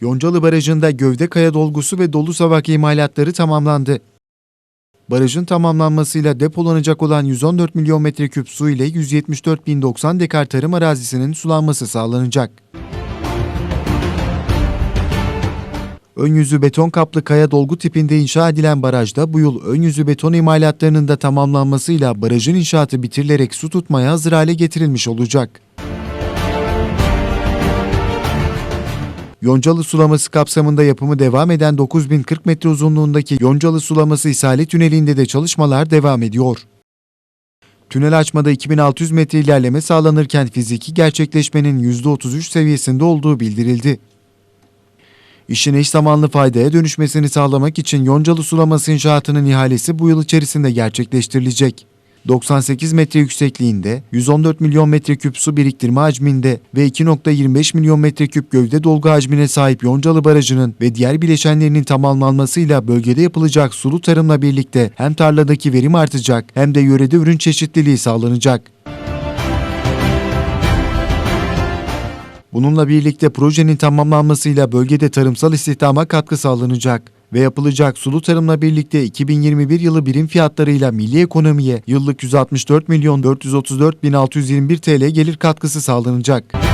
Yoncalı Barajı'nda gövde kaya dolgusu ve dolu savak imalatları tamamlandı. Barajın tamamlanmasıyla depolanacak olan 114 milyon metreküp su ile 174.090 dekar tarım arazisinin sulanması sağlanacak. Ön yüzü beton kaplı kaya dolgu tipinde inşa edilen barajda bu yıl ön yüzü beton imalatlarının da tamamlanmasıyla barajın inşaatı bitirilerek su tutmaya hazır hale getirilmiş olacak. Yoncalı sulaması kapsamında yapımı devam eden 9040 metre uzunluğundaki Yoncalı sulaması İsale Tüneli'nde de çalışmalar devam ediyor. Tünel açmada 2600 metre ilerleme sağlanırken fiziki gerçekleşmenin %33 seviyesinde olduğu bildirildi. İşin eş zamanlı faydaya dönüşmesini sağlamak için Yoncalı sulaması inşaatının ihalesi bu yıl içerisinde gerçekleştirilecek. 98 metre yüksekliğinde, 114 milyon metreküp su biriktirme hacminde ve 2.25 milyon metreküp gövde dolgu hacmine sahip Yoncalı Barajı'nın ve diğer bileşenlerinin tamamlanmasıyla bölgede yapılacak sulu tarımla birlikte hem tarladaki verim artacak hem de yörede ürün çeşitliliği sağlanacak. Bununla birlikte projenin tamamlanmasıyla bölgede tarımsal istihdama katkı sağlanacak ve yapılacak sulu tarımla birlikte 2021 yılı birim fiyatlarıyla milli ekonomiye yıllık 164 milyon 434 bin 621 TL gelir katkısı sağlanacak.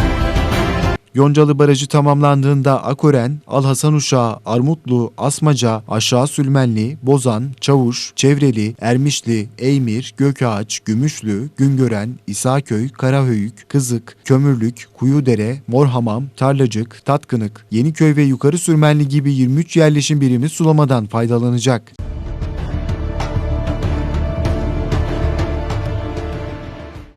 Yoncalı Barajı tamamlandığında Akoren, Alhasan Uşağı, Armutlu, Asmaca, Aşağı Sülmenli, Bozan, Çavuş, Çevreli, Ermişli, Eymir, Gökağaç, Gümüşlü, Güngören, İsaköy, Karahöyük, Kızık, Kömürlük, Kuyudere, Morhamam, Tarlacık, Tatkınık, Yeniköy ve Yukarı Sürmenli gibi 23 yerleşim birimi sulamadan faydalanacak.